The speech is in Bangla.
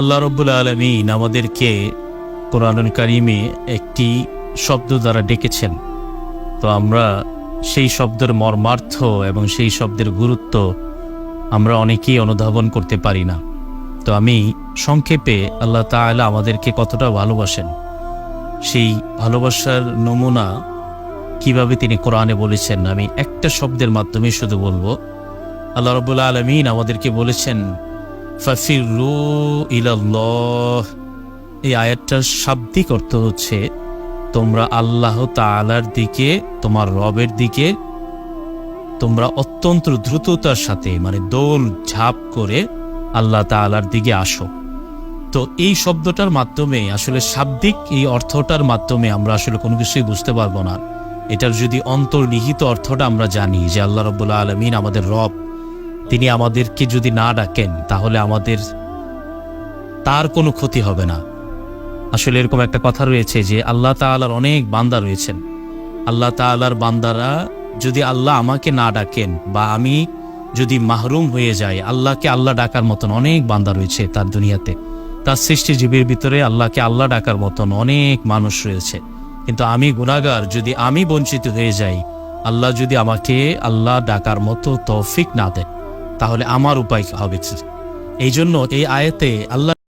আল্লাহ রব্বুল আলমিন আমাদেরকে কোরআনুল কারিমে একটি শব্দ দ্বারা ডেকেছেন। তো আমরা সেই শব্দের মর্মার্থ এবং সেই শব্দের গুরুত্ব আমরা অনেকেই অনুধাবন করতে পারি না। তো আমি সংক্ষেপে আল্লাহ তাআলা আমাদেরকে কতটা ভালোবাসেন, সেই ভালোবাসার নমুনা কীভাবে তিনি কোরআনে বলেছেন, আমি একটা শব্দের মাধ্যমে শুধু বলব। আল্লাহ রবুল্লা আলমিন আমাদেরকে বলেছেন ইলাল্লাহ। এই আয়াতটার শাব্দিক অর্থ হচ্ছে, তোমরা আল্লাহ তাআলার দিকে, তোমার রবের দিকে, তোমরা অত্যন্ত দ্রুততার সাথে মানে দোল ঝাঁপ করে আল্লাহ তাআলার দিকে আসো। তো এই শব্দটার মাধ্যমে, আসলে শাব্দিক এই অর্থটার মাধ্যমে আমরা আসলে কোনো কিছুই বুঝতে পারব না। এটার যদি অন্তর্নিহিত অর্থটা আমরা জানি যে আল্লাহ রব্বুল্লাহ আলমিন আমাদের রব তিনি আমাদেরকে যদি না ডাকেন, তাহলে আমাদের তার কোনো ক্ষতি হবে না। আসলে এরকম একটা কথা রয়েছে যে আল্লাহ তাআলার অনেক বান্দা রয়েছেন। আল্লাহ তাআলার বান্দারা যদি আল্লাহ আমাকে না ডাকেন বা আমি যদি মাহরুম হয়ে যাই, আল্লাহকে আল্লাহ ডাকার মতন অনেক বান্দা রয়েছে তার দুনিয়াতে। তার সৃষ্টিজীবীর ভিতরে আল্লাহকে আল্লাহ ডাকার মতন অনেক মানুষ রয়েছে। কিন্তু আমি গুণাগার যদি আমি বঞ্চিত হয়ে যাই, আল্লাহ যদি আমাকে আল্লাহ ডাকার মতো তৌফিক না দেয় তাহলে আমার উপায় হবে এই জন্য এই আয়াতে আল্লাহ